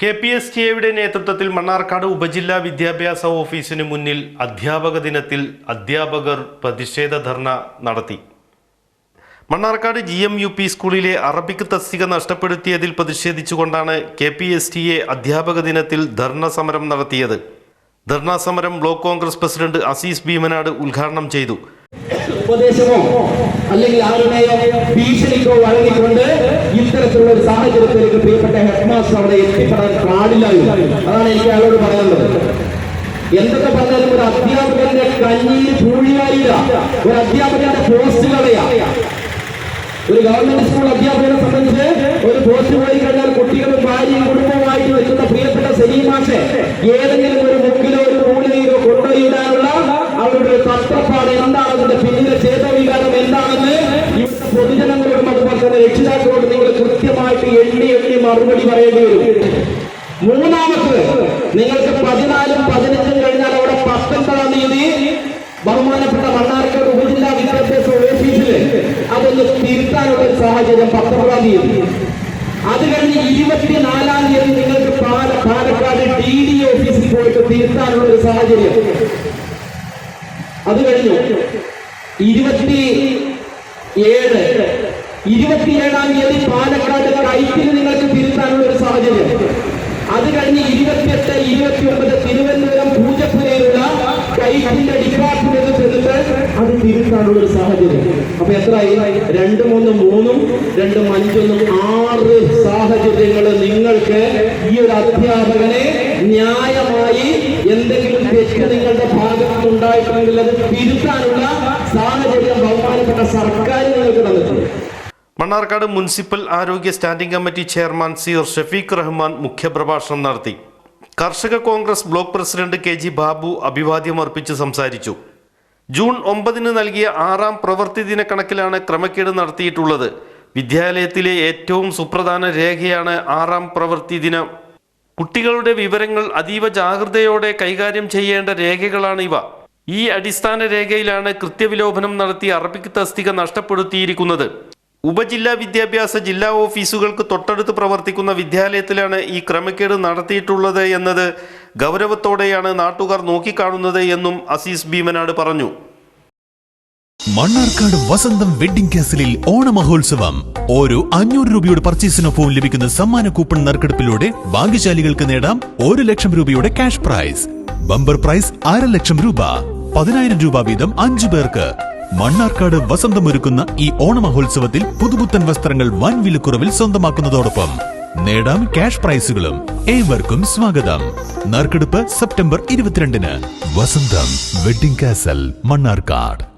K P S T എയുടെ നേതൃത്വത്തിൽ മണ്ണാർക്കാട് ഉപജില്ലാ വിദ്യാഭ്യാസ ഓഫീസിന് മുന്നിൽ അധ്യാപക ദിനത്തിൽ അധ്യാപകർ പ്രതിഷേധ ധർണ നടത്തി. Mannarkkad G M U P സ്കൂളിലെ അറബിക് തസ്തിക നഷ്ടപ്പെടുത്തിയതിൽ പ്രതിഷേധിച്ചുകൊണ്ടാണ് K P S T A അധ്യാപക ദിനത്തിൽ ധർണ സമരം നടത്തിയത്. ധർണാ സമരം block Congress president Azeez Bheemanad ഉദ്ഘാടനം ചെയ്തു. ഉപദേശമോ അല്ലെങ്കിൽ ആരുടെയോ ഭീഷണിക്കോ വഴങ്ങിക്കൊണ്ട് ഇത്തരത്തിലുള്ള ഒരു സാഹചര്യത്തിലേക്ക് പ്രിയപ്പെട്ട ഹെഡ് മാസ്റ്റർ അവിടെ എത്തിപ്പെടാൻ പാടില്ല അതാണ് എനിക്ക് അയാളോട് പറയാനുള്ളത്. എന്തൊക്കെ പറഞ്ഞാലും ഒരു അധ്യാപകന്റെ കഞ്ഞിയിൽ പൂഴിയായില്ല ഒരു അധ്യാപകന്റെ പോസ്റ്റ് കളയാ. ഒരു ഗവൺമെന്റ് സ്കൂൾ അധ്യാപകനെ സംബന്ധിച്ച് ഒരു പോസ്റ്റ് പോയി കഴിഞ്ഞാൽ കുട്ടികളും ഭാര്യയും കുടുംബവുമായിട്ട് വരുന്ന പ്രിയപ്പെട്ട സലീമാഷെ ഏതെങ്കിലും മറുപടി പറയേണ്ടി വരും. മൂന്നാമത്തത് നിങ്ങൾക്ക് പതിനാലും പതിനഞ്ചും കഴിഞ്ഞാൽ അവിടെ പത്തൊമ്പതാം തീയതി ബഹുമാനപ്പെട്ട മണ്ണാർക്കാട് ഉപജില്ലാ വിദ്യാഭ്യാസ ഓഫീസിൽ അതൊന്ന് തിരുത്താനുള്ള സാഹചര്യം പത്തൊമ്പതാം തീയതി. അത് കഴിഞ്ഞ് ഇരുപത്തിനാലാം തീയതി നിങ്ങൾക്ക് പാല പാലക്കാട് ഡി ഡി ഓഫീസിൽ പോയിട്ട് തിരുത്താനുള്ള ഒരു സാഹചര്യം. അത് കഴിഞ്ഞു. ഇരുപത്തി ഏഴ് ഇരുപത്തിയേഴാം തീയതി പാലക്കാട് കൈത്തിന് നിങ്ങൾക്ക് തിരുത്താനുള്ള ഒരു സാഹചര്യം. അത് കഴിഞ്ഞ് ഇരുപത്തിയെട്ട് ഇരുപത്തി ഒമ്പത് തിരുവനന്തപുരം പൂജപ്പുരയിലുള്ള കൈറ്റിന്റെ ഡിപ്പാർട്ട്മെന്റ് ചെന്നിട്ട് അത് തിരുത്താനുള്ള ഒരു സാഹചര്യം. അപ്പൊ എത്രയായി രണ്ടും ഒന്നും മൂന്നും രണ്ടും അഞ്ചൊന്നും ആറ് സാഹചര്യങ്ങൾ നിങ്ങൾക്ക് ഈ ഒരു അധ്യാപകനെ ന്യായമായി എന്തെങ്കിലും തെറ്റ് നിങ്ങളുടെ ഭാഗത്തുനിന്നുണ്ടായിട്ടുണ്ടെങ്കിൽ അത് തിരുത്താനുള്ള സാഹചര്യം ബഹുമാനപ്പെട്ട സർക്കാർ നിങ്ങൾക്ക് മണ്ണാർക്കാട് മുനിസിപ്പൽ ആരോഗ്യ standing committee chairman sir Shafeeq Rahman മുഖ്യപ്രഭാഷണം നടത്തി. കർഷക Congress block president K G Babu അഭിവാദ്യം അർപ്പിച്ച് സംസാരിച്ചു. ജൂൺ ഒമ്പതിന് നൽകിയ ആറാം പ്രവൃത്തി ദിന കണക്കിലാണ് ക്രമക്കേട് നടത്തിയിട്ടുള്ളത്. വിദ്യാലയത്തിലെ ഏറ്റവും സുപ്രധാന രേഖയാണ് ആറാം പ്രവൃത്തി ദിനം. കുട്ടികളുടെ വിവരങ്ങൾ അതീവ ജാഗ്രതയോടെ കൈകാര്യം ചെയ്യേണ്ട രേഖകളാണ് ഇവ. ഈ അടിസ്ഥാന രേഖയിലാണ് കൃത്യവിലോപനം നടത്തി അറബിക് തസ്തിക നഷ്ടപ്പെടുത്തിയിരിക്കുന്നത്. ഉപജില്ലാ വിദ്യാഭ്യാസ ജില്ലാ ഓഫീസുകൾക്ക് തൊട്ടടുത്ത് പ്രവർത്തിക്കുന്ന വിദ്യാലയത്തിലാണ് ഈ ക്രമക്കേട് നടത്തിയിട്ടുള്ളത് എന്നത് ഗൗരവത്തോടെയാണ് നാട്ടുകാർ നോക്കിക്കാണുന്നത് എന്നും അസീസ് ഭീമനാട് പറഞ്ഞു. മണ്ണാർക്കാട് വസന്തം വെഡിംഗ് കാസലിൽ ഓണമഹോത്സവം. ഓരോ അഞ്ഞൂറ് രൂപയുടെ പർച്ചേസിനൊപ്പവും ലഭിക്കുന്ന സമ്മാന കൂപ്പൺ നറുക്കെടുപ്പിലൂടെ ഭാഗ്യശാലികൾക്ക് നേടാം ഒരു ലക്ഷം രൂപയുടെ ക്യാഷ് പ്രൈസ്. ബമ്പർ പ്രൈസ് അര ലക്ഷം രൂപ. പതിനായിരം രൂപ വീതം അഞ്ചു പേർക്ക്. മണ്ണാർക്കാട് വസന്തമൊരുക്കുന്ന ഈ ഓണമഹോത്സവത്തിൽ പുതുപുത്തൻ വസ്ത്രങ്ങൾ വൻ വിലക്കുറവിൽ സ്വന്തമാക്കുന്നതോടൊപ്പം നേടാം ക്യാഷ് പ്രൈസുകളും ഏവർക്കും സ്വാഗതം. നറുക്കെടുപ്പ് സെപ്റ്റംബർ ഇരുപത്തിരണ്ടിന് വസന്തം വെഡിംഗ് കാസൽ മണ്ണാർക്കാട്.